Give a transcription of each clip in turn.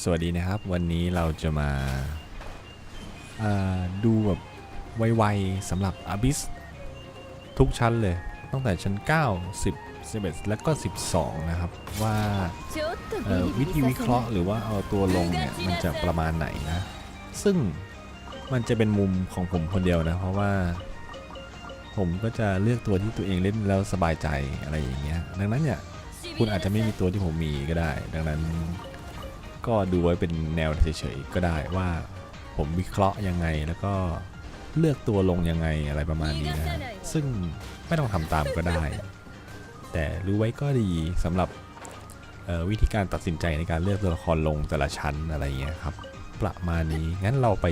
สวัสดีนะครับ วันนี้เราจะมาาดูแบบไวๆสำหรับอบิสทุกชั้นเลย ตั้งแต่ชั้น 9 10 11 และก็ 12 นะครับ ว่าวิธีวิเคราะห์หรือว่าเอาตัวลงเนี่ย มันจะประมาณไหนนะ ซึ่งมันจะเป็นมุมของผมคนเดียวนะ เพราะว่าผมก็จะเลือกตัวที่ตัวเองเล่นแล้วสบายใจอะไรอย่างเงี้ยดังนั้นเนี่ยคุณอาจจะไม่มีตัวที่ผมมีก็ได้ ดังนั้น ก็ดูไว้เป็นแนวเฉยๆก็ได้ว่าผมวิเคราะห์ยังไงแล้วก็เลือกตัวลงยังไงอะไรประมาณนี้นะซึ่งไม่ต้องทำตามก็ได้ แต่รู้ไว้ก็ดีสำหรับวิธีการตัดสินใจในการเลือกตัวละครลงแต่ละชั้นอะไรเงี้ยครับ ประมาณนี้งั้นเราไป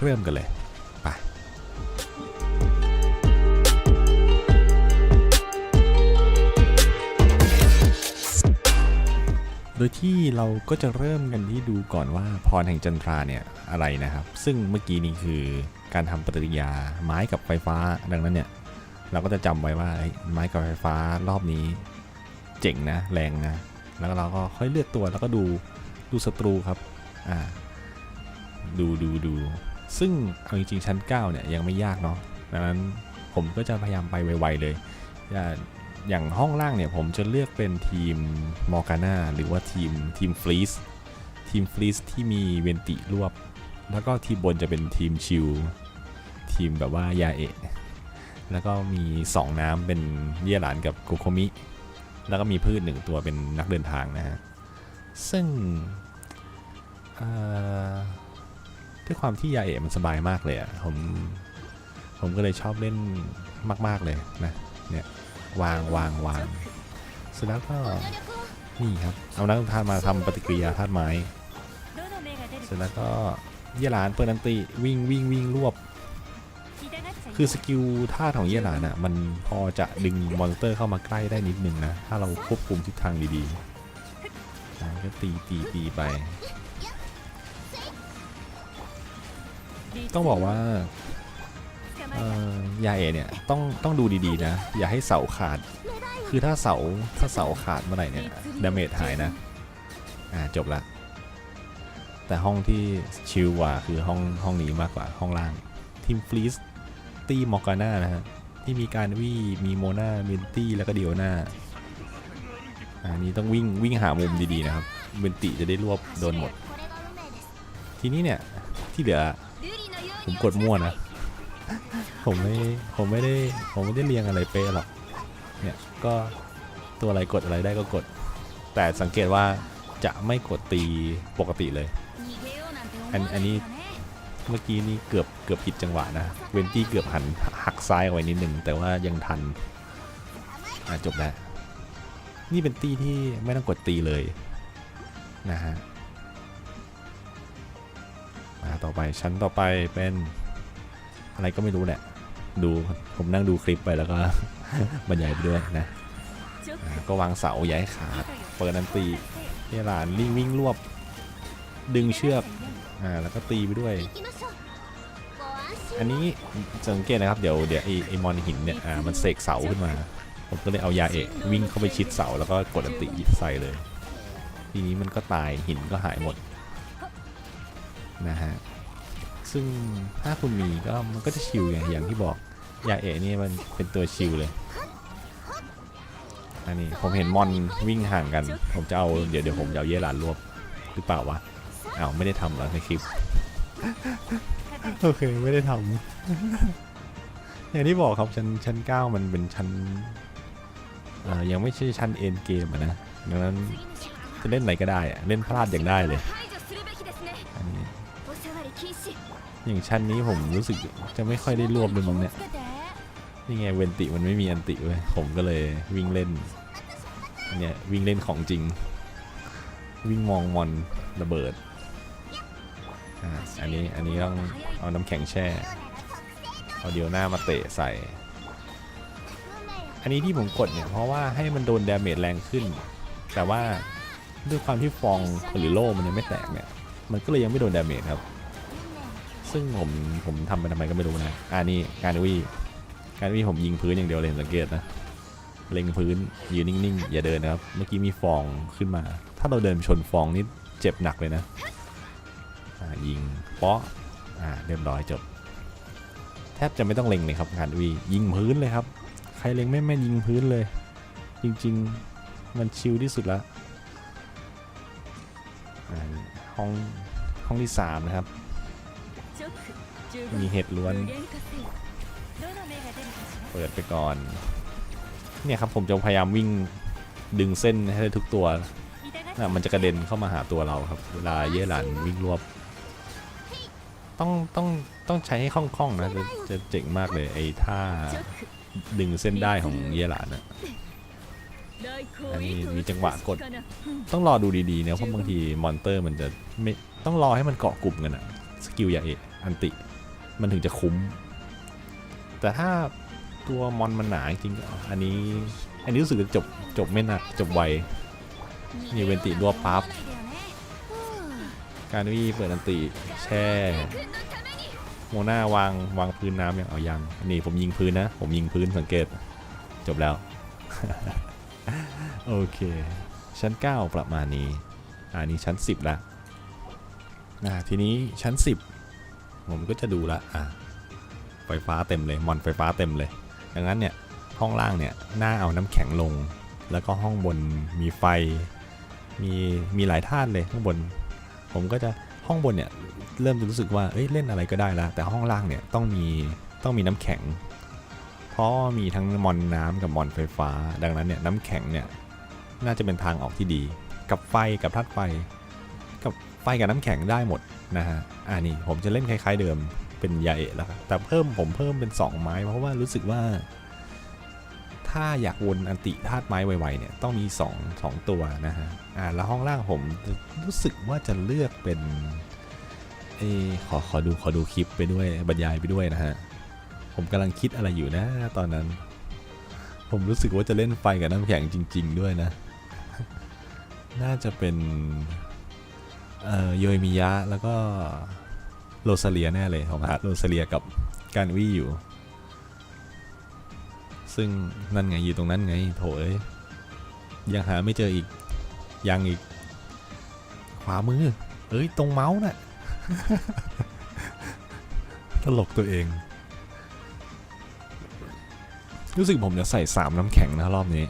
เริ่มกันเลย ยที่เราก็จะเริ่มกันที่ดูก่อนว่าพรแห่งจันทราเนี่ยอะไรนะครับ ซึ่งเมื่อกี้นี้คือการทำปฏิกิริยาไม้กับไฟฟ้าดังนั้นเนี่ยเราก็จะจำไว้ว่าเฮ้ไม้กับไฟฟ้ารอบนี้เจ๋งนะแรงนะแล้วเราก็ค่อยเลือกตัวแล้วก็ดูดูศัตรูครับอ่าดูดูดูซึ่งเอาจริงๆชั้น 9 เนี่ยยังไม่ยากเนาะดังนั้นผมก็จะพยายามไปไวๆเลย อย่างห้องล่างเนี่ยผมจะเลือกเป็นทีมมอร์กาน่าหรือว่าทีมทีมฟลีสทีมฟลีสที่มีเวนติรวบ แล้วก็ทีมบนจะเป็นทีมชิลทีมแบบว่ายาเอะแล้วก็มี 2 น้ำเป็นเยี่ยหลานกับโกโคมิ แล้วก็มีพืชหนึ่งตัวเป็นนักเดินทางนะฮะ ซึ่งด้วยความที่ยาเอะมันสบายมากเลยอะผมผมก็เลยชอบเล่นมาก ๆ เลยนะเนี่ย วางวางวางเสร็จแล้วก็นี่ครับเอานักธาตุมาทำปฏิกิริยาธาตุไม้ เสร็จแล้วก็เยี่ลานเปิดนันติวิ่งวิ่งวิ่งรวบ คือสกิลธาตุของเยี่ลานอะมันพอจะดึงมอนสเตอร์เข้ามาใกล้ได้นิดนึงนะ ถ้าเราควบคุมทิศทางดีๆก็ตีตีตีไป ต้องบอกว่า เอ่อยาเอเนี่ยต้องต้องดูดีๆนะ อย่าให้เสาขาด คือถ้าเสาถ้าเสาขาดเมื่อไหร่เนี่ยดาเมจหายนะ อ่าจบละ แต่ห้องที่ชิลกว่าคือห้องห้องนี้มากกว่าห้องล่างทีมฟลีสตี้มอร์กาน่านะฮะที่มีการวี่มีโมนาเมนตี้แล้วก็เดียวนาอันนี้ต้องวิ่งวิ่งหามุมดีๆนะครับเมนติจะได้รวบโดนหมด ทีนี้เนี่ยที่เหลือผมกดมั่วนะ ผมไม่ผมไม่ได้ผมไม่ได้เรียงอะไรเป๊ะหรอกเนี่ยก็ตัวอะไรกดอะไรได้ก็กด แต่สังเกตว่าจะไม่กดตีปกติเลยอันอันนี้เมื่อกี้นี่เกือบเกือบผิดจังหวะนะเวนตี้เกือบหันหักซ้ายเอาไว้นิดนึงแต่ว่ายังทันจบแล้วนี่เป็นตีที่ไม่ต้องกดตีเลยนะฮะมาต่อไปชั้นต่อไปเป็น อะไรก็ไม่รู้แหละ ดูผมนั่งดูคลิปไปแล้วก็บรรยายไปด้วยนะ ก็วางเสาย่าให้ขาดเปิดนันตีเฮยหลานลิงวิ่งรวบ ดึงเชือกอ่าแล้วก็ตีไปด้วย อันนี้สังเกตนะครับเดี๋ยวเดี๋ยวไอไอมอนหินเนี่ยอ่ามันเสกเสาขึ้นมา ผมก็เลยเอายาเอะวิ่งเข้าไปชิดเสาแล้วก็กดอันติใส่เลย ทีนี้มันก็ตายหินก็หายหมดนะฮะ ซึ่งถ้าคุณมีก็มันก็จะชิลอย่างอย่างที่บอกยาเอะนี่มันเป็นตัวชิลเลยอันนี้ผมเห็นมอนวิ่งห่างกัน ผมจะเอาเดี๋ยวเดี๋ยวผมจะเอาเยหลานรวบหรือเปล่าวะอ้าวไม่ได้ทำแล้วในคลิปโอเคไม่ได้ทำอย่างที่บอกครับชั้นชั้นเก้ามันเป็นชั้นยังไม่ใช่ชั้นเอ็นเกมนะดังนั้นจะเล่นไหนก็ได้เล่นพลาดอย่างได้เลย อย่างชั้นนี้ผมรู้สึกจะไม่ค่อยได้รวบเลยมั้งเนี่ยนี่ไงเวนติมันไม่มีอันติเว้ยผมก็เลยวิ่งเล่นอันเนี่ยวิ่งเล่นของจริง วิ่งมองมอนระเบิดอ่าอันนี้อันนี้ต้องเอาน้ำแข็งแช่เอาเดียวหน้ามาเตะใส่ อันนี้ที่ผมกดเนี่ยเพราะว่าให้มันโดนดาเมจแรงขึ้น แต่ว่าด้วยความที่ฟองหรือโล่มันยังไม่แตกเนี่ยมันก็เลยยังไม่โดนดาเมจครับ ซึ่งผมผมทำไปทำไมก็ไม่รู้นะอ่านี่การวีการวีผมยิงพื้นอย่างเดียวเลยสังเกตนะเล็งพื้นยืนนิ่งๆอย่าเดินนะครับ เมื่อกี้มีฟองขึ้นมา ถ้าเราเดินชนฟองนี่เจ็บหนักเลยนะอ่ายิงเปาะอ่าเรียบร้อยจบ แทบจะไม่ต้องเล็งเลยครับงานวียิงพื้นเลยครับ ใครเล็งไม่แม่ยิงพื้นเลย จริงๆมันชิลที่สุดละอ่าห้องห้องที่สามนะครับ มีเห็ดล้วน เปิดไปก่อน เนี่ยครับผมจะพยายามวิ่งดึงเส้นให้ได้ทุกตัวน่ะมันจะกระเด็นเข้ามาหาตัวเราครับ เวลาเย่หลันวิ่งรวบ ต้องต้องต้องใช้ให้คล่องๆนะจะจะเจ๋งมากเลยไอ้ท่าดึงเส้นได้ของเย่หลานนะอันนี้มีจังหวะกด ต้องรอดูดีๆนะเพราะบางทีมอนเตอร์มันจะไม่ต้องรอให้มันเกาะกลุ่มกันอะสกิลอย่าเอะอันติ มันถึงจะคุ้ม แต่ถ้าตัวมอนมันหนาจริงอันนี้ อันนี้รู้สึกจะจบจบไม่หนักจบไวนี่เวนติรวบปั๊บ การวีเปิดอันติแช่โมนาวางวางพื้นน้ำยังเอายัง นี่ผมยิงพื้นนะ ผมยิงพื้นสังเกต จบแล้ว โอเค ชั้น 9 ประมาณนี้อ่านี่ชั้น 10ละทีนี้ชั้น 10 ผมก็จะดูละอ่าไฟฟ้าเต็มเลยมอนไฟฟ้าเต็มเลย ดังนั้นเนี่ยห้องล่างเนี่ยน่าเอาน้ำแข็งลง แล้วก็ห้องบนมีไฟ มีมีหลายท่านเลยข้างบน ผมก็จะห้องบนเนี่ยเริ่มจะรู้สึกว่าเอ้ยเล่นอะไรก็ได้ล้วแต่ห้องล่างเนี่ยต้องมีต้องมีน้ำแข็ง เพราะมีทั้งมอนน้ำกับมอนไฟฟ้า ดังนั้นเนี่ยน้ำแข็งเนี่ยน่าจะเป็นทางออกที่ดี กับไฟกับธาตุไฟ ไฟกับน้ำแข็งได้หมดนะฮะอ่านี่ผมจะเล่นคล้าย ๆ เดิมเป็นยาเอะแล้วครับแต่เพิ่มผมเพิ่มเป็น 2 ไม้ เพราะว่ารู้สึกว่า ถ้าอยากวนอันติธาตุไม้ไวๆเนี่ยต้องมี 2 2 ตัวนะฮะอ่าแล้วห้องล่างผมรู้สึกว่าจะเลือกเป็นเออขอขอดูขอดูคลิปไปด้วยบรรยายไปด้วยนะฮะผมกำลังคิดอะไรอยู่นะตอนนั้น ผมรู้สึกว่าจะเล่นไฟกับน้ำแข็งจริง ๆ ด้วยนะ น่าจะเป็น เอ่อโยยมิยะ แล้วก็โรซาเลียแน่เลยผมหาโรซาเลียกับการวี่อยู่ ซึ่งนั่นไงอยู่ตรงนั้นไงโถยยังหาไม่เจออีก ยังอีก ขวามือ เอ้ย ตรงเมาส์น่ะ ตลกตัวเอง รู้สึกผมจะใส่สามน้ำแข็งนะรอบนี้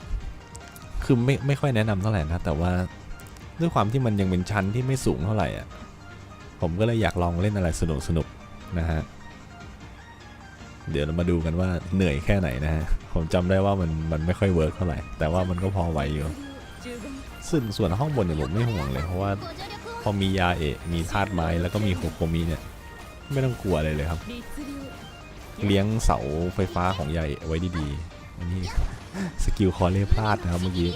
คือไม่ไม่ค่อยแนะนำเท่าไหร่นะ แต่ว่า ด้วยความที่มันยังเป็นชั้นที่ไม่สูงเท่าไหร่อะผมก็เลยอยากลองเล่นอะไรสนุกสนุกนะฮะเดี๋ยวเรามาดูกันว่าเหนื่อยแค่ไหนนะฮะผมจำได้ว่ามันมันไม่ค่อยเวิร์กเท่าไหร่แต่ว่ามันก็พอไหวอยู่ซึ่งส่วนห้องบนเนี่ยผมไม่ห่วงเลยเพราะว่าพอมียาเอะมีธาตุไม้แล้วก็มีโคโคมีเนี่ยไม่ต้องกลัวเลยเลยครับ เลี้ยงเสาไฟฟ้าของใหญ่ไว้ดีๆอันนี้สกิลคอเล่พลาดนะครับเมื่อกี้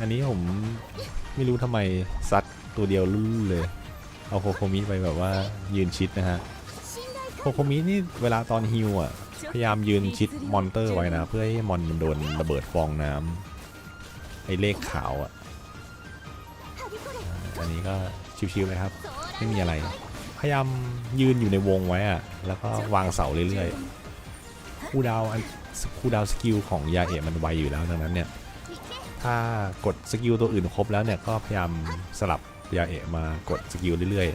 อันนี้ผมไม่รู้ทำไมซัดตัวเดียวลื่นเลย เอาโคโคมิไปแบบว่ายืนชิดนะฮะ โคโคมินี่เวลาตอนฮิวอะ พยายามยืนชิดมอนเตอร์ไว้นะ เพื่อให้มอนมันโดนระเบิดฟองน้ำไอ้เลขขาวอะ อันนี้ก็ชิวๆเลยครับ ไม่มีอะไร พยายามยืนอยู่ในวงไว้อะแล้วก็วางเสาเรื่อยๆ คูลดาวอันคูลดาวสกิลของยาเอะมันไวอยู่แล้วดังนั้นเนี่ย ถ้ากดสกิลตัวอื่นครบแล้วเนี่ยก็พยายามสลับยาเอะมากดสกิลเรื่อย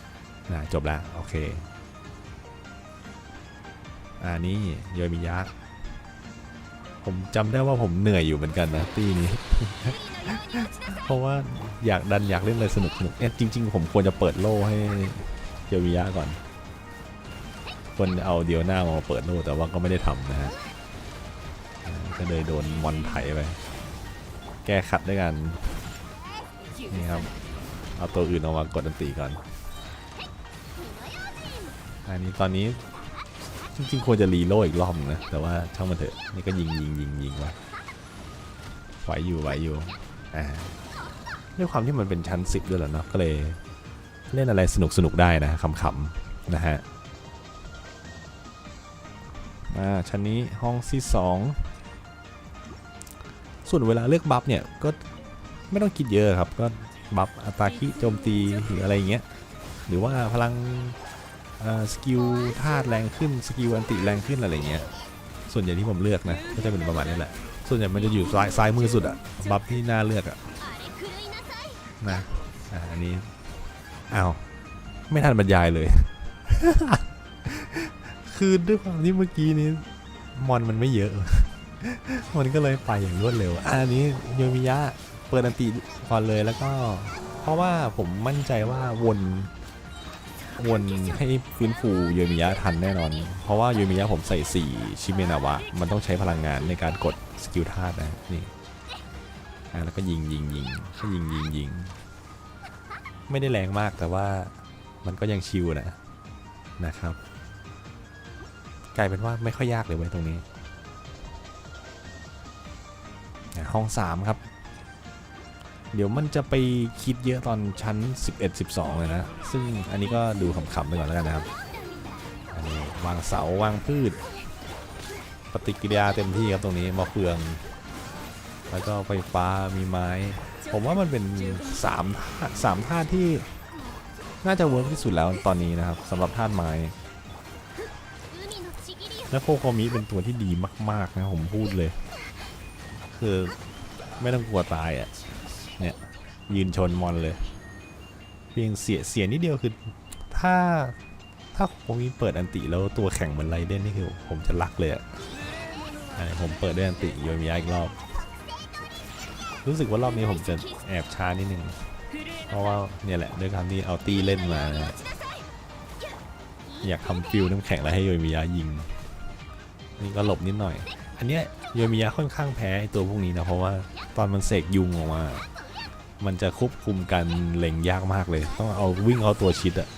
ๆนะจบแล้วโอเคอ่านี่โยมิยะผมจำได้ว่าผมเหนื่อยอยู่เหมือนกันนะตีนี้ เพราะว่าอยากดันอยากเล่นอะไรสนุกสนุกเอ๊ะจริง ๆ ผมควรจะเปิดโล่ให้โยมิยะก่อนควรเอาเดียวหน้ามาเปิดโล่แต่ว่าก็ไม่ได้ทำนะฮะก็เลยโดนมอนไถไป แก้ขัดด้วยกัน นี่ครับ เอาตัวอื่นออกมากดดันตีก่อน อันนี้ตอนนี้จริงๆควรจะรีโลอีกรอบนะ แต่ว่าช่างมันเถอะ นี่ก็ยิงยิงยิงยิงว้ไหวอยู่ไหวอยู่ อ่า ด้วยความที่มันเป็นชั้นสิบด้วยแหละเนาะ ก็เลยเล่นอะไรสนุกสนุกได้นะขำๆนะฮะอ่าชั้นนี้ห้องที่สอง ส่วนเวลาเลือกบัฟเนี่ยก็ไม่ต้องคิดเยอะครับก็บัฟอัตราคิโจมตีหรืออะไรเงี้ยหรือว่าพลังสกิลธาตุแรงขึ้นสกิลอันติแรงขึ้นอะไรเงี้ยส่วนใหญ่ที่ผมเลือกนะก็จะเป็นประมาณนี้แหละ ส่วนใหญ่มันจะอยู่ซ้ายซ้ายมือสุดอะบัฟที่น่าเลือกอะนะอันนี้อ้าวไม่ทันบรรยายเลย คือด้วยความที่เมื่อกี้นี้มอนมันไม่เยอะ มันก็เลยไปอย่างรวดเร็ว อันนี้โยมิยะเปิดอันติก่อนเลยแล้วก็ เพราะว่าผมมั่นใจว่าวนวนให้ฟื้นฟูโยมิยะทันแน่นอน เพราะว่าโยมิยะผมใส่4ชิเมนาวะ มันต้องใช้พลังงานในการกดสกิลธาตุนะนี่อะแล้วก็ยิงยิงยิงก็ยิงยิงยิงไม่ได้แรงมากแต่ว่ามันก็ยังชิวนะนะครับ กลายเป็นว่าไม่ค่อยยากเลยไว้ยตรงนี้ ห้อง 3 ครับ เดี๋ยวมันจะไปคิดเยอะตอนชั้น 11 12 เลยนะ ซึ่งอันนี้ก็ดูขำๆไปก่อนแล้วกันนะครับ อันนี้วางเสาวางพืช ปฏิกิริยาเต็มที่ครับตรงนี้มะเฟือง แล้วก็ไฟฟ้ามีไม้ ผมว่ามันเป็น3ธาตุสามธาตุที่น่าจะเวิร์กที่สุดแล้วตอนนี้นะครับสำหรับธาตุไม้และโคโคมิเป็นตัวที่ดีมากๆนะผมพูดเลย คือไม่ต้องกลัวตายอะ่ะ เนี่ย ยืนชนมอนเลย เพียงเสียเสียนิดเดียวคือ ถ้าถ้าโคโคมิเปิดอันติแล้วตัวแข่งเหมือนไรเดนนี่คือผมจะรักเลยอะ่ะผมเปิดด้วยอันติโยมิยะอีกรอบ รู้สึกว่ารอบนี้ผมจะแอบช้านิดนึง เพราะว่าเนี่ยแหละด้วยคำที่เอาตีเล่นมานะอยากทำฟิลน้ำแข็งแล้วให้โยมิยะยิง นี่ก็หลบนิดหน่อย อันเนี้ยโยมิยะค่อนข้างแพ้ตัวพวกนี้นะเพราะว่าตอนมันเสกยุงออกมา มันจะควบคุมการเล็งยากมากเลย ต้องเอาวิ่งเอาตัวชิดอะ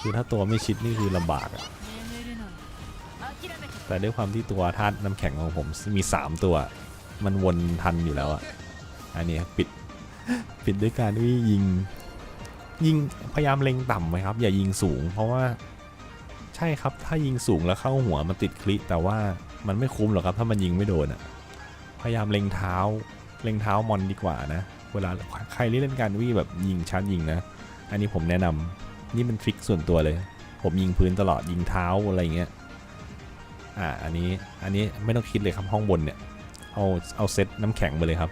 คือถ้าตัวไม่ชิดนี่คือลำบากอะแต่ด้วยความที่ตัวธาตุน้ำแข็งของผมมี 3 ตัว มันวนทันอยู่แล้วอะอันนี้ปิดปิดด้วยการที่ยิงยิงพยายามเล็งต่ำไหมครับ อย่ายิงสูง เพราะว่าใช่ครับถ้ายิงสูงแล้วเข้าหัวมันติดคลิปแต่ว่า มันไม่คุ้มหรอกครับ ถ้ามันยิงไม่โดนอะพยายามเล็งเท้า เล็งเท้ามอนดีกว่านะ เวลาใครเล่นการวี่งแบบยิงชัดยิงนะ อันนี้ผมแนะนำนี่เป็นทริคส่วนตัวเลย ผมยิงพื้นตลอดยิงเท้าอะไรอย่างเงี้ย อ่า อันนี้ อันนี้ไม่ต้องคิดเลยครับห้องบนเนี่ย เอา เอาเซตน้ำแข็งไปเลยครับ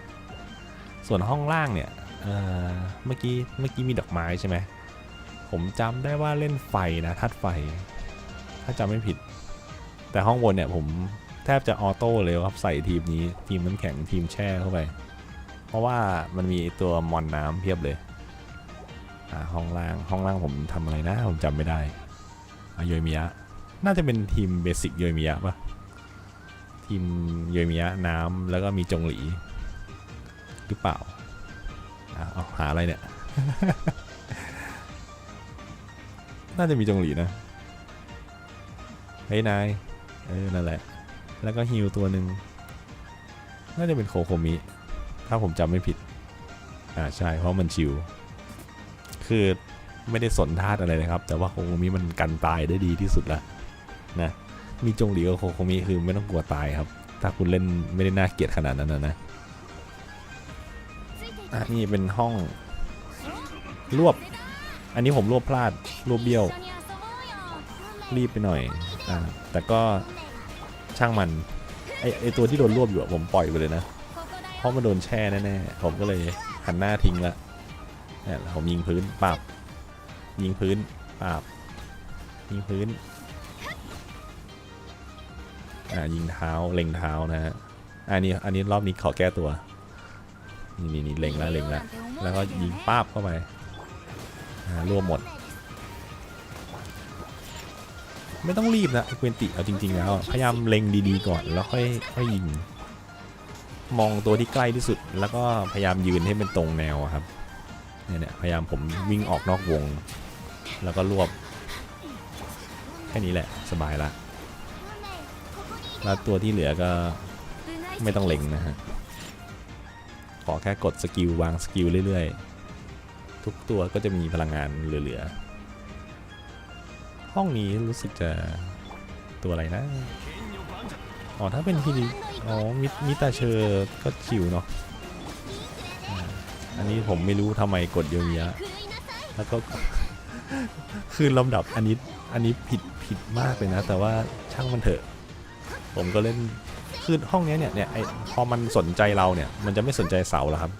ส่วนห้องล่างเนี่ย เอ่อ เมื่อกี้ เมื่อกี้มีดอกไม้ใช่ไหม ผมจำได้ว่าเล่นไฟนะธาตุไฟ ถ้าจำไม่ผิด แต่ห้องบนเนี่ยผมแทบจะออโต้เลยครับใส่ทีมนี้ทีมน้ำแข็งทีมแช่เข้าไป เพราะว่ามันมีตัวมอนน้ำเพียบเลยอ่าห้องล่างห้องล่างผมทำอะไรนะผมจำไม่ได้อโยมิยะน่าจะเป็นทีมเบสิกโยมิยะปะทีมโยมิยะน้ำแล้วก็มีจงหลีหรือเปล่าอะเอาหาอะไรเนี่ย น่าจะมีจงหลีนะ เฮ้ยนาย เออนั่นแหละ แล้วก็ฮิวตัวหนึ่งน่าจะเป็นโคโคมิ ถ้าผมจำไม่ผิด อ่าใช่เพราะมันชิว คือไม่ได้สนธาตุอะไรนะครับ แต่ว่าโคโคมิมันกันตายได้ดีที่สุดละนะมีจงหลีกับโคโคมิคือไม่ต้องกลัวตายครับ ถ้าคุณเล่นไม่ได้น่าเกลียดขนาดนั้นนะนะอะนี่เป็นห้องรวบ อันนี้ผมรวบพลาดรวบเบี้ยว รีบไปหน่อยอ่าแต่ก็ ช่างมันไอไอตัวที่โดนรวบอยู่ผมปล่อยไปเลยนะเพราะมันโดนแช่แน่ๆผมก็เลยหันหน้าทิ้งละเนี่ยผมยิงพื้นปาบยิงพื้นปาบยิงพื้นอ่ายิงเท้าเล็งเท้านะฮะอันนี้อันนี้รอบนี้ขอแก้ตัวนี่นี่เล็งแล้วเล็งแล้วแล้วก็ยิงป้าบเข้าไปอ่ารวมหมด ไม่ต้องรีบนะควินติเอาจริง ๆ แล้ว พยายามเล็งดีๆก่อนแล้วค่อยค่อยยิง มองตัวที่ใกล้ที่สุด แล้วก็พยายามยืนให้เป็นตรงแนวครับเนี่ยเนี่ยพยายามผมวิ่งออกนอกวง แล้วก็รวบ แค่นี้แหละสบายละแล้วตัวที่เหลือก็ไม่ต้องเล็งนะฮะขอแค่กดสกิลวางสกิลเรื่อยๆ ทุกตัวก็จะมีพลังงานเหลือๆ ห้องนี้รู้สึกจะตัวอะไรนะ อ๋อถ้าเป็นทีดีอ๋อมิมิตาเชอร์ก็ชิวเนาะอันนี้ผมไม่รู้ทำไมกดโยมิยะแล้วก็ คือลำดับอันนี้อันนี้ผิดผิดมากเลยนะ แต่ว่าช่างมันเถอะ ผมก็เล่นคือห้องนี้เนี่ยเนี่ยไอพอมันสนใจเราเนี่ย มันจะไม่สนใจเสาแล้วครับ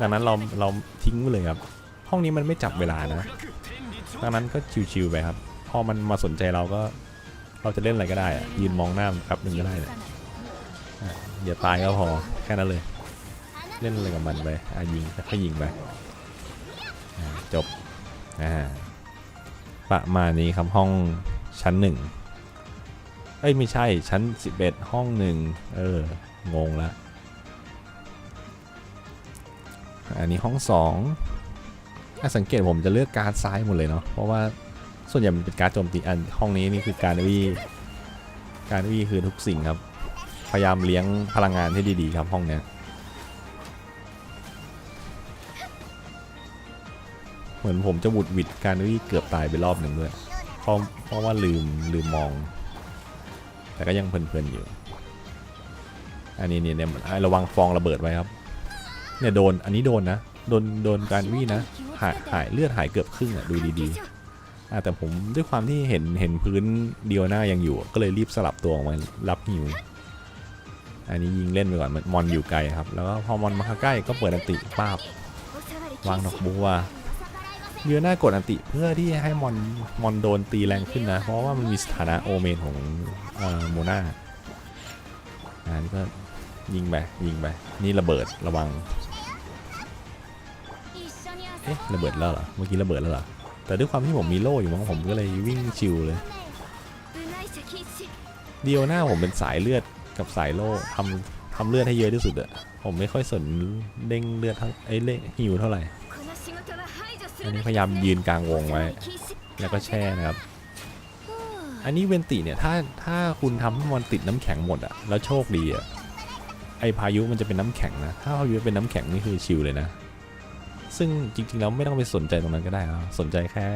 ดังนั้นเราเราทิ้งไว้เลยครับ ห้องนี้มันไม่จับเวลานะ ดังนั้นก็ชิวๆไปครับ อมันมาสนใจเราก็ เราจะเล่นอะไรก็ได้อะยืนมองหน้ามันแป๊บหนึ่งก็ได้เนี่ยอะอย่าตายก็พอแค่นั้นเลย เล่นอะไรกับมันไปอะยิงค่อยๆยิงไปอะจบอ่าประมาณนี้ครับห้องชั้นหนึ่งเอ้ยไม่ใช่ชั้น 11 ห้องหนึ่งเอองงละอันนี้ห้องสองถ้าสังเกตผมจะเลือกการ์ดซ้ายหมดเลยเนาะเพราะว่า ส่วนใหญ่มันเป็นการโจมตีอันห้องนี้นี่คือการวีการวีคือทุกสิ่งครับ พยายามเลี้ยงพลังงานให้ดีๆครับห้องเนี้ยเหมือนผมจะบุดวิดการวิ่เกือบตายไปรอบหนึ่งด้วยเพราะเพราะว่าลืมลืมมอง แต่ก็ยังเพลินๆอยู่อันนี้เนี่ยเนี่ยระวังฟองระเบิดไว้ครับ เนี่ยโดนอันนี้โดนนะ โดนโดนการวิ่นะ หายหายเลือดหายเกือบครึ่งอะดูดีๆ แต่ผมด้วยความที่เห็นเห็นพื้นเดียวหน้ายังอยู่ ก็เลยรีบสลับตัวออกมารับหิว อันนี้ยิงเล่นไปก่อนมอนอยู่ไกลครับ แล้วก็พอมอนมาใกล้ก็เปิดอันติป้าบวางดอกบัวเยอหน้ากดอันติเพื่อที่ให้มอนมอนโดนตีแรงขึ้นนะ เพราะว่ามันมีสถานะโอเมนของโมนาอันนี้ก็ยิงไปยิงไปนี่ระเบิดระวังเอ๊ะระเบิดแล้วเหรอเมื่อกี้ระเบิดแล้วเหรอ แต่ด้วยความที่ผมมีโล่อยู่มั้งผมก็เลยวิ่งชิวเลยเดียวหน้าผมเป็นสายเลือดกับสายโล่ทำทำเลือดให้เยอะที่สุดอะผมไม่ค่อยสนเด้งเลือดทั้งไอ้เล่หิวเท่าไหร่อันนี้พยายามยืนกลางวงไว้ แล้วก็แช่นะครับ อันนี้เวนติเนี่ยถ้าถ้าคุณทำให้มันติดน้ำแข็งหมดอะแล้วโชคดีอะไอพายุมันจะเป็นน้ำแข็งนะ ถ้าพายุเป็นน้ำแข็งนี่คือชิลเลยนะ ซึ่งจริงๆแล้วไม่ต้องไปสนใจตรงนั้นก็ได้ครับสนใจแค่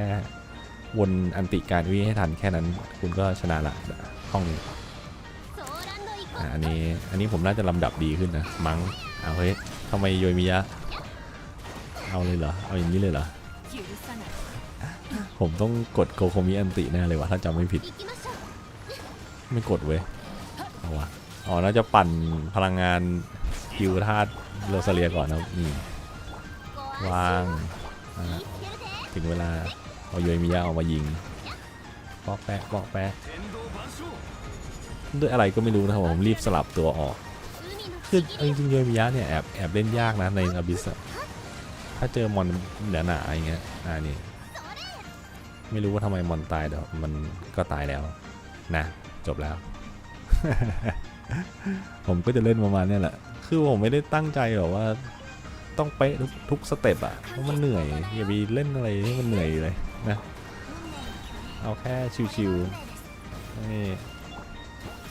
วนอันติการวิให้ทันแค่นั้น คุณก็ชนะละห้องนี้อันนี้อันนี้ผมน่าจะลำดับดีขึ้นนะมั้งเอาเฮ้ยทำไมโยมิยะ เอาเลยเหรอ เอาอย่างนี้เลยเหรอ ผมต้องกดโคโคมิอันติแน่เลยวะถ้าจำไม่ผิด ไม่กดเว้ย เอาวะอ๋อ น่าจะปั่นพลังงานคิวธาตุโรซาเลียก่อนนะนี่ วางถึงเวลาเอาโยมิยะออกมายิงปอกแปะปอกแปะด้วยอะไรก็ไม่รู้นะครับผมรีบสลับตัวออกคือจริงๆโยมิยะเนี่ยแอบแอบเล่นยากนะในอาบิสถ้าเจอมอนหนาๆอย่างเงี้ยอ่านี่ไม่รู้ว่าทำไมมอนตายแต่มันก็ตายแล้วนะจบแล้ว ผมก็จะเล่นประมาณนี้แหละ คือผมไม่ได้ตั้งใจแบบว่า ต้องเป๊ะทุกทุกสเต็ปอะเพราะมันเหนื่อยอย่าไปเล่นอะไรที่มันเหนื่อยเลยนะเอาแค่ชิวๆนี่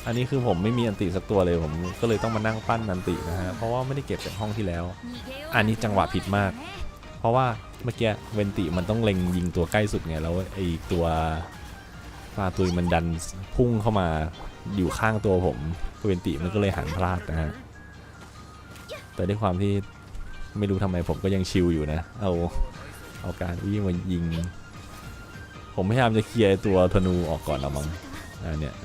อันนี้คือผมไม่มีอันติสักตัวเลยผมก็เลยต้องมานั่งปั้นอันตินะฮะเพราะว่าไม่ได้เก็บจากห้องที่แล้ว อันนี้จังหวะผิดมาก เพราะว่าเมื่อกี้เวนติมันต้องเล็งยิงตัวใกล้สุดไงแล้วไอตัวฟาตุยมันดันพุ่งเข้ามาอยู่ข้างตัวผมเวนติมันก็เลยหันพลาดนะฮะแต่ด้วยความที่ ไม่รู้ทำไมผมก็ยังชิลอยู่นะ เอาเอาการวิ่งมายิง ผมพยายามจะเคลียร์ตัวธนูออกก่อนละมั้งอันเนี้ย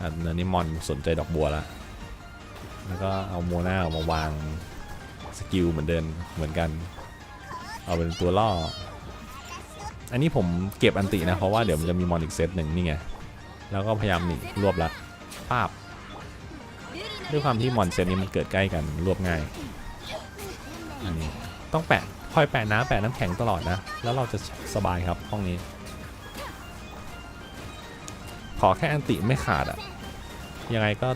อันนี้มอนสนใจดอกบัวละ แล้วก็เอาโมนาออกมาวางสกิลเหมือนเดินเหมือนกัน เอาเป็นตัวล่อ อันนี้ผมเก็บอันตินะ เพราะว่าเดี๋ยวมันจะมีมอนอีกเซตหนึ่งนี่ไง แล้วก็พยายามหนีรวบละปาบด้วยความที่มอนเซตนี้มันเกิดใกล้กันรวบง่าย ต้องแปะคอยแปะน้ำแปะน้ำแข็งตลอดนะ แล้วเราจะสบายครับห้องนี้ ขอแค่อันติไม่ขาดอะยังไงก็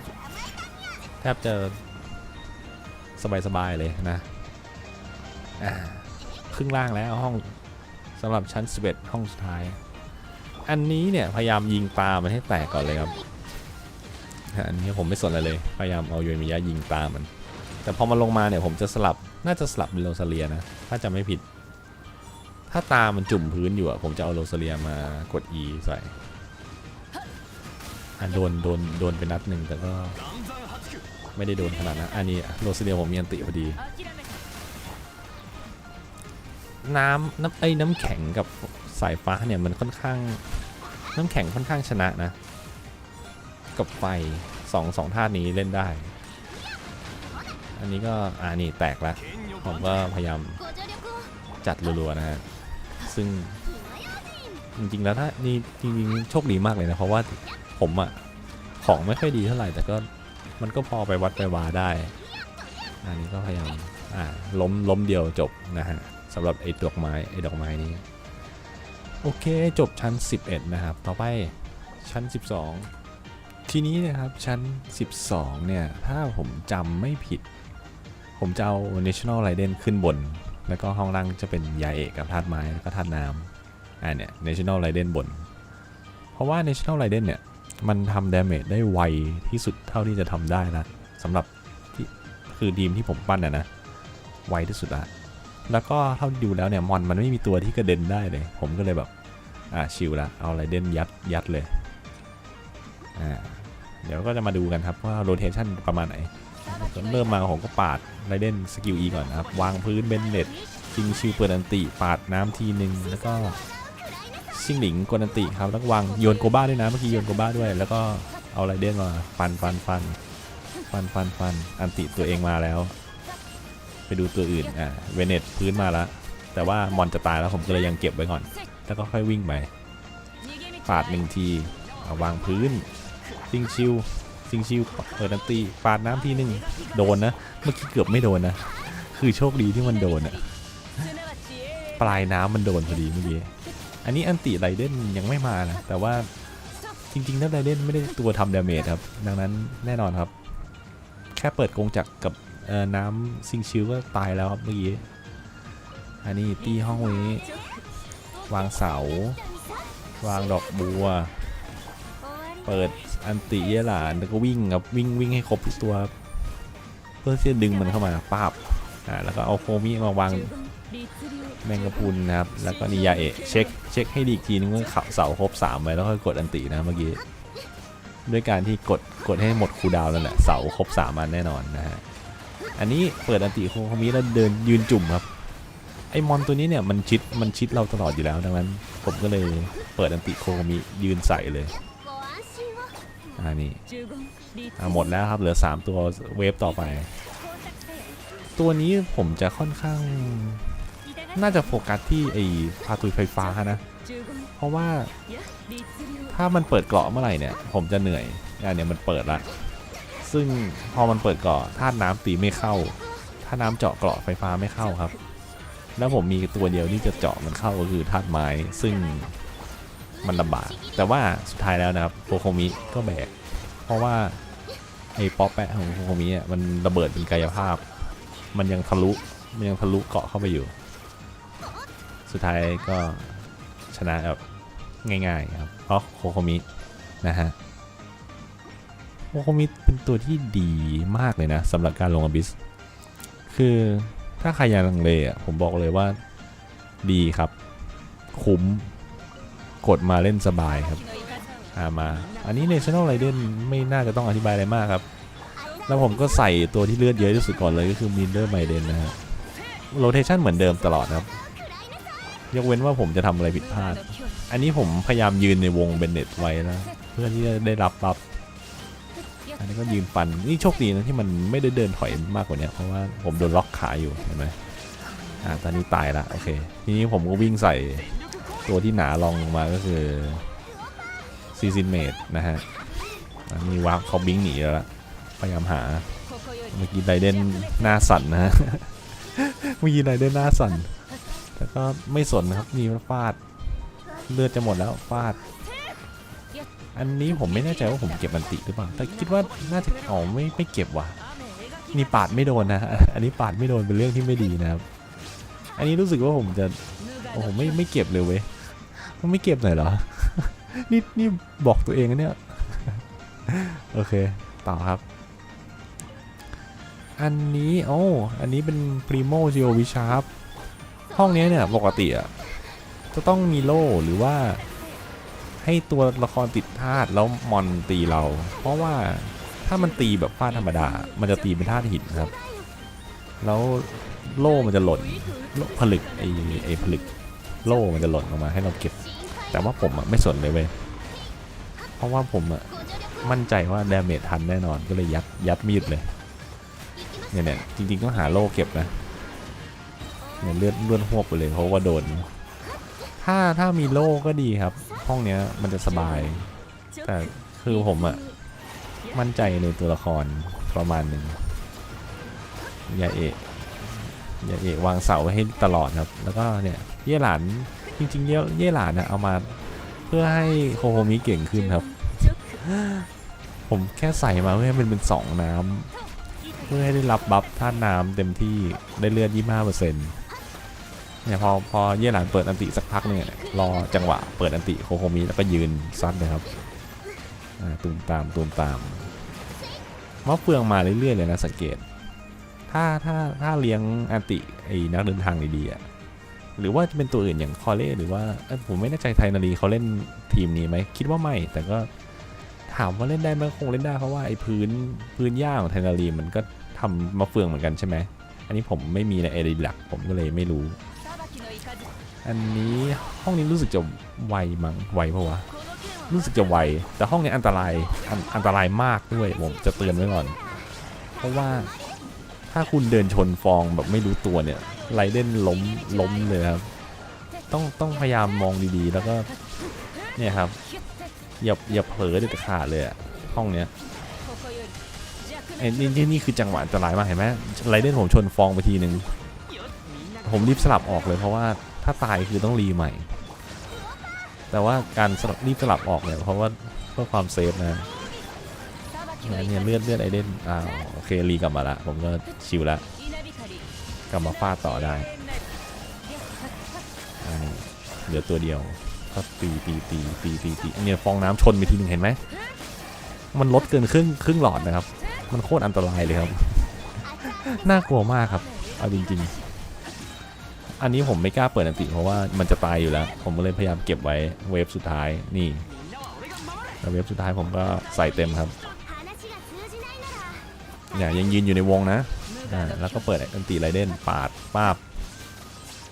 แทบจะสบายๆเลยนะครึ่งล่างแล้วห้องสำหรับชั้น 11 ห้องสุดท้าย อันนี้เนี่ย พยายามยิงตามันให้แตกก่อนเลยครับ อันนี้ผมไม่สนอะไรเลย พยายามเอาโยมิยะยิงตามัน แต่พอมาลงมาเนี่ยผมจะสลับ น่าจะสลับเป็นโรซาเลียนะ ถ้าจะไม่ผิด ถ้าตามันจุ่มพื้นอยู่อะผมจะเอาโรซาเลียมากด E ใส่อะโดนโดนโดนไปนัดหนึ่งแต่ก็ไม่ได้โดนขนาดนั้นอันนี้โรสเดียผมมีอันติพอดี น้ำน้ำไอ้น้ำแข็งกับสายฟ้าเนี่ยมันค่อนข้างน้ำแข็งค่อนข้างชนะนะ กับไฟสองสองท่านี้เล่นได้ อันนี้ก็อ่านี่แตกละโอผมก็พยายามจัดรัวๆนะฮะ ซึ่งจริงๆแล้วถ้านี่จริงๆโชคดีมากเลยนะ เพราะว่าผมอะของไม่ค่อยดีเท่าไหร่ แต่ก็มันก็พอไปวัดไปวาได้ อันนี้ก็พยายามอ่าล้มล้มเดียวจบนะฮะสำหรับไอ้ดอกไม้ไอ้ดอกไม้นี้ โอเคจบชั้น 11 นะครับ ต่อไปชั้น 12 ทีนี้นะครับชั้น 12 เนี่ย ถ้าผมจำไม่ผิด ผมจะเอา National Raiden ขึ้นบน แล้วก็ห้องล่างจะเป็นยาเอกกับธาตุไม้แล้วก็ธาตุน้ำอ่าเนี่ย National Raiden บน เพราะว่า National Raiden เนี่ยมันทำ damage ได้ไวที่สุดเท่าที่จะทำได้ละสำหรับที่คือทีมที่ผมปั้นนะนะไวที่สุดละแล้วก็เท่าที่ดูแล้วเนี่ยมอนมันไม่มีตัวที่กระเด็นได้เลย ผมก็เลยแบบอ่าชิลละเอาไรเดนยัดยัดเลยอ่าเดี๋ยวก็จะมาดูกันครับว่าโรเทชันประมาณไหน เริ่มมาผมก็ปาดไรเดนสกิล E ก่อนนะครับ วางพื้นเบนเน็ตชิงชิวเปิดอันติปาดน้ำทีหนึ่งแล้วก็ชิงหลิงกดอันติครับแล้วก็วางโยนโกบ้าด้วยนะเมื่อกี้โยนโกบ้าด้วย แล้วก็เอาไรเดนมาฟันฟันฟันฟันฟันฟันอันติตัวเองมาแล้ว ไปดูตัวอื่นอ่าเวเนตพื้นมาแล้วแต่ว่ามอนจะตายแล้วผมก็เลยยังเก็บไว้ก่อน แล้วก็ค่อยวิ่งไปปาดหนึ่งทีวางพื้นซิงชิว ชิวเปิดน้ำตีปาดน้ำทีหนึ่งโดนนะ เมื่อกี้เกือบไม่โดนนะ คือโชคดีที่มันโดนอะปลายน้ำมันโดนพอดีเมื่อกี้ อันนี้อันติไรเดนยังไม่มานะ แต่ว่าจริงๆถ้าไรเดนไม่ได้ตัวทำดาเมจครับ ดังนั้นแน่นอนครับ แค่เปิดกรงจักรกับน้ำซิงชิวก็ตายแล้วครับเมื่อกี้ อันนี้ตีห้องนี้วางเสา วางดอกบัว เปิด อันติเยหลานแล้วก็วิ่งครับวิ่งวิ่งให้ครบทุกตัว เพื่อที่จะดึงมันเข้ามาปาบอ่าแล้วก็เอาโคมิมาวางแมงกะพุนนะครับ แล้วก็นิยาเอะเช็คเช็คให้ดีกทีนึงว่าเขาเสาครบ3ไปแล้วค่อยกดอันตินะเมื่อกี้ด้วยการที่กดกดให้หมดคูดาวนั่นแหละเสาครบ3อันแน่นอนนะฮะอันนี้เปิดอันติโคมิแล้วเดินยืนจุ่มครับไอมอนตัวนี้เนี่ยมันชิดมันชิดเราตลอดอยู่แล้วดังนั้น ผมก็เลยเปิดอันติโคมิยืนใส่เลย อันนี้อะหมดแล้วครับเหลือ 3 ตัวเวฟต่อไป ตัวนี้ผมจะค่อนข้าง น่าจะโฟกัสที่ไอพาตุยไฟฟ้านะ เพราะว่าถ้ามันเปิดเกราะเมื่อไหร่เนี่ย ผมจะเหนื่อยอันเนี้ยมันเปิดละซึ่งพอมันเปิดเกราะธาตุน้ำตีไม่เข้า ถ้าน้ำเจาะเกราะไฟฟ้าไม่เข้าครับ แล้วผมมีตัวเดียวที่จะเจาะมันเข้าก็คือธาตุไม้ ซึ่ง มันลำบาก แต่ว่าสุดท้ายแล้วนะครับโคโคมิก็แบก เพราะว่าไอ้ป๊อปแปะของโคโคมิอะมันระเบิดเป็นกายภาพ มันยังทะลุมันยังทะลุเกาะเข้าไปอยู่ สุดท้ายก็ชนะแบบง่ายๆครับเพราะโคโคมินะฮะโคโคมิเป็นตัวที่ดีมากเลยนะสำหรับการลงอบิส คือถ้าใครยังลังเลอะผมบอกเลยว่าดีครับ คุ้ม กดมาเล่นสบายครับอามาอันนี้ National Raiden ไม่น่าจะต้องอธิบายอะไรมากครับ แล้วผมก็ใส่ตัวที่เลือดเยอะที่สุดก่อนเลยก็คือ Minder Maiden นะฮะโรเทชันเหมือนเดิมตลอดครับ ยกเว้นว่าผมจะทำอะไรผิดพลาด อันนี้ผมพยายามยืนในวงเบนเน็ตไว้นะเพื่อที่จะได้รับรับ อันนี้ก็ยืนปันนี่โชคดีนะที่มันไม่ได้เดินถอยมากกว่านี้เพราะว่าผมโดนล็อกขาอยู่เห็นไหมอ่าตอนนี้ตายละโอเค ทีนี้ผมก็วิ่งใส่ ตัวที่หนาลองลงมาก็คือซีซินเมดนะฮะอันนี้วาร์ปเขาบิงหนีแล้วละพยายามหา เมื่อกี้ไรเดนหน้าสั่นนะฮะเมื่อกี้ไรเดนหน้าสั่นแต่ก็ไม่สนนะครับนี่ฟาดเลือดจะหมดแล้วฟาด อันนี้ผมไม่แน่ใจว่าผมเก็บอันติหรือเปล่า แต่คิดว่าน่าจะอ๋อไม่ไม่เก็บว่ะนี่ปาดไม่โดนนะ อันนี้ปาดไม่โดนเป็นเรื่องที่ไม่ดีนะครับ อันนี้รู้สึกว่าผมจะโอ้โหไม่ไม่เก็บเลยเว้ย ไม่เก็บหน่อยเหรอ นี่นี่บอกตัวเองนะเนี่ย โอเค ต่อครับ อันนี้ โอ้ อันนี้เป็น Primo g e o v i s h a r p ห้องนี้เนี่ย ปกติอะจะต้องมีโล่หรือว่า ให้ตัวละครติดธาตุแล้วมอนตีเรา เพราะว่าถ้ามันตีแบบฟาดธรรมดา มันจะตีเป็นธาตุหินครับ แล้วโล่มันจะหล่นผลึกไอไอผลึกโล่มันจะหล่นออกมาให้เราเก็บ แต่ว่าผมอะไม่สนเลยเว้ยเพราะว่าผมอะมั่นใจว่าดาเมจทันแน่นอนก็เลยยัดยัดมีดเลยเนี่ยเนี่ยจริงๆต้องหาโล่เก็บนะเนี่ยเลือดเลือดหวบไปเลยเพราะว่าโดน ถ้าถ้ามีโล่ก็ดีครับ ห้องเนี้ยมันจะสบาย แต่คือผมอะมั่นใจในตัวละครประมาณหนึ่งยาเอะยาเอะวางเสาไว้ให้ตลอดครับ แล้วก็เนี่ยเย่หลาน จริงๆเย่เย่หลานนะเอามาเพื่อให้โคโฮมิเก่งขึ้นครับ ผมแค่ใส่มาเพื่อให้มันเป็นสองน้ำเพื่อให้ได้รับบัฟท่าตุน้ำเต็มที่ได้เลือด25เปอร์เซ็นต์เนี่ยพอพอเย่หลานเปิดอันติสักพักเนี่ยรอจังหวะเปิดอันติโคโคมิแล้วก็ยืนซัดเลยครับอ่าตูมตามตูมตามมะเฟืองมาเรื่อยๆเลยนะสังเกต ถ้าถ้าถ้าเลี้ยงอันติไอ้นักเดินทางดีๆอะ หรือว่าจะเป็นตัวอื่นอย่างคอเล่หรือว่าผมไม่แน่ใจไทยนารีเขาเล่นทีมนี้ไหมคิดว่าไม่ แต่ก็ถามว่าเล่นได้ไหมคงเล่นได้เพราะว่าไอ้พื้นพื้นหญ้าของไทยนารีมันก็ทำมะเฟืองเหมือนกันใช่ไหมอันนี้ผมไม่มีในเอริหลักผมก็เลยไม่รู้ อันนี้ห้องนี้รู้สึกจะไวมั้งไวเพราะวะรู้สึกจะไว แต่ห้องนี้อันตรายอันอันตรายมากด้วยผมจะเตือนไว้ก่อน เพราะว่าถ้าคุณเดินชนฟองแบบไม่รู้ตัวเนี่ย ไรเด่นล้มล้มเลยครับ ต้องต้องพยายามมองดีๆ แล้วก็ เนี่ยครับ อย่าอย่าเผลอเด็ดขาดเลยอะห้องเนี้ยไอ้นี่นี่นี่คือจังหวะอันตรายมากเห็นไหมไรเด่นผมชนฟองไปทีหนึ่งผมรีบสลับออกเลยเพราะว่าถ้าตายคือต้องรีใหม่ แต่ว่าการสลับรีบสลับออกเนี่ยเพราะว่าเพื่อความเซฟนะเนี่ยเลือดเลือดไอเดนอ้าวโอเครีกลับมาละผมก็ชิวละ กลับมาฟาดต่อได้อันนี้เหลือตัวเดียวก็ตีตีตีตีตีตีเนี่ยฟองน้ำชนไปทีหนึ่งเห็นไหม มันลดเกินครึ่งครึ่งหลอดนะครับ มันโคตรอันตรายเลยครับ น่ากลัวมากครับ เอาจริง ๆ อันนี้ผมไม่กล้าเปิดอันติเพราะว่ามันจะตายอยู่แล้ว ผมก็เลยพยายามเก็บไว้เวฟสุดท้ายนี่เวฟสุดท้ายผมก็ใส่เต็มครับ เนี่ยยังยืนอยู่ในวงนะ อ่าแล้วก็เปิดอันติไรเดนปาดป้าบ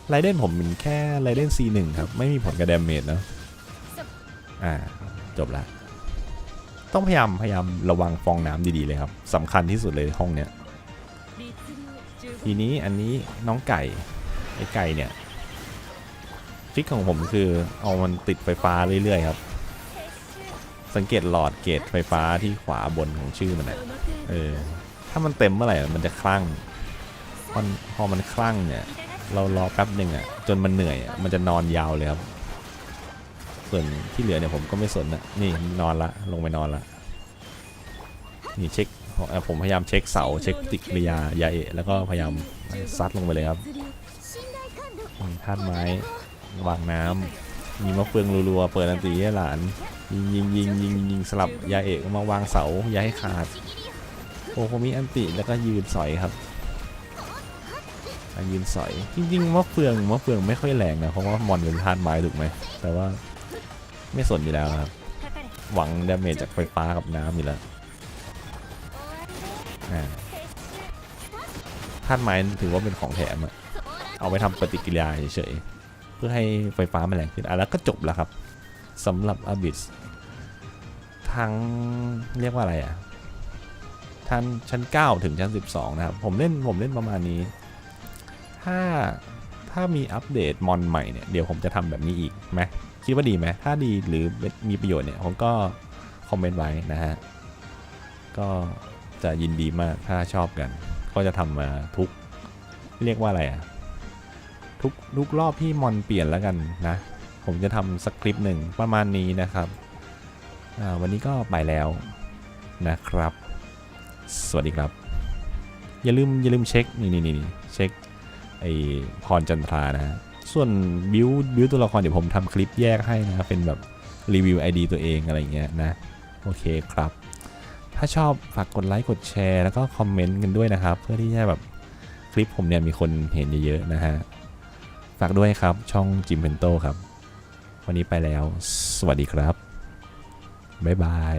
ไรเดนผมเป็นแค่ไรเดน C1 ครับ ไม่มีผลกระเดมเมจนะอ่าจบละต้องพยายามพยายามระวังฟองน้ำดีๆเลยครับสำคัญที่สุดเลยห้องเนี้ยทีนี้อันนี้น้องไก่ไอ้ไก่เนี่ยทริคของผมคือเอามันติดไฟฟ้าเรื่อยๆครับ สังเกตหลอดเกตไฟฟ้าที่ขวาบนของชื่อมันนะเออ ถ้ามันเต็มเมื่อไหร่มันจะคลั่งพอพอมันคลั่งเนี่ย เรารอแป๊บหนึ่งอะจนมันเหนื่อยอมันจะนอนยาวเลยครับ ส่วนที่เหลือเนี่ยผมก็ไม่สนนะนี่นอนละลงไปนอนละนี่เช็คผมพยายามเช็คเสาเช็คปฏิกริยายาเอะแล้วก็พยายามซัดลงไปเลยครับอืมธาตุไม้วางน้ำมีมะเฟืองรัวๆเปิดอันตีให้หลาน ยิงยิงยิงยิงยิงสลับยาเอะมาวางเสาอย่าให้ขาด โอ้ผมมีอันติแล้วก็ยืนสอยครับยืนสอย จริงๆมะเฟืองมะเฟืองไม่ค่อยแรงนะเพราะว่ามอนเป็นธาตุไม้ถูกไหมแต่ว่าไม่สนอยู่แล้วครับหวังดาเมจจากไฟฟ้ากับน้ำอยู่แล้วธาตุไม้ถือว่าเป็นของแถมอะเอาไปทำปฏิกิริยาเฉยๆเพื่อให้ไฟฟ้ามันแรงขึ้นอะแล้วก็จบแล้วครับสำหรับอ b บิสทั้งเรียกว่าอะไรอะ ทั้งชั้น 9 ถึงชั้น 12 นะครับ ผมเล่นผมเล่นประมาณนี้ ถ้าถ้ามีอัปเดตมอนใหม่เนี่ยเดี๋ยวผมจะทำแบบนี้อีกไหมคิดว่าดีไหมถ้าดีหรือมีประโยชน์เนี่ยผมก็คอมเมนต์ไว้นะฮะ ก็จะยินดีมากถ้าชอบกัน ก็จะทำมาทุกเรียกว่าอะไรอะทุกทุกรอบที่มอนเปลี่ยนแล้วกันนะ ผมจะทำสคริปต์หนึ่งประมาณนี้นะครับวันนี้ก็ไปแล้วนะครับ สวัสดีครับ อย่าลืมอย่าลืมเช็ค นี่นี่นี่เช็คไอพรจันทรานะฮะ ส่วนบิวบิวตัวละครเดี๋ยวผมทำคลิปแยกให้นะ เป็นแบบรีวิว ID ตัวเองอะไรเงี้ยนะ โอเคครับ ถ้าชอบฝากกดไลค์กดแชร์แล้วก็คอมเมนต์กันด้วยนะครับ เพื่อที่จะแบบคลิปผมเนี่ยมีคนเห็นเยอะๆนะฮะ ฝากด้วยครับช่องจิมเพนโตครับ วันนี้ไปแล้ว สวัสดีครับ บ๊ายบาย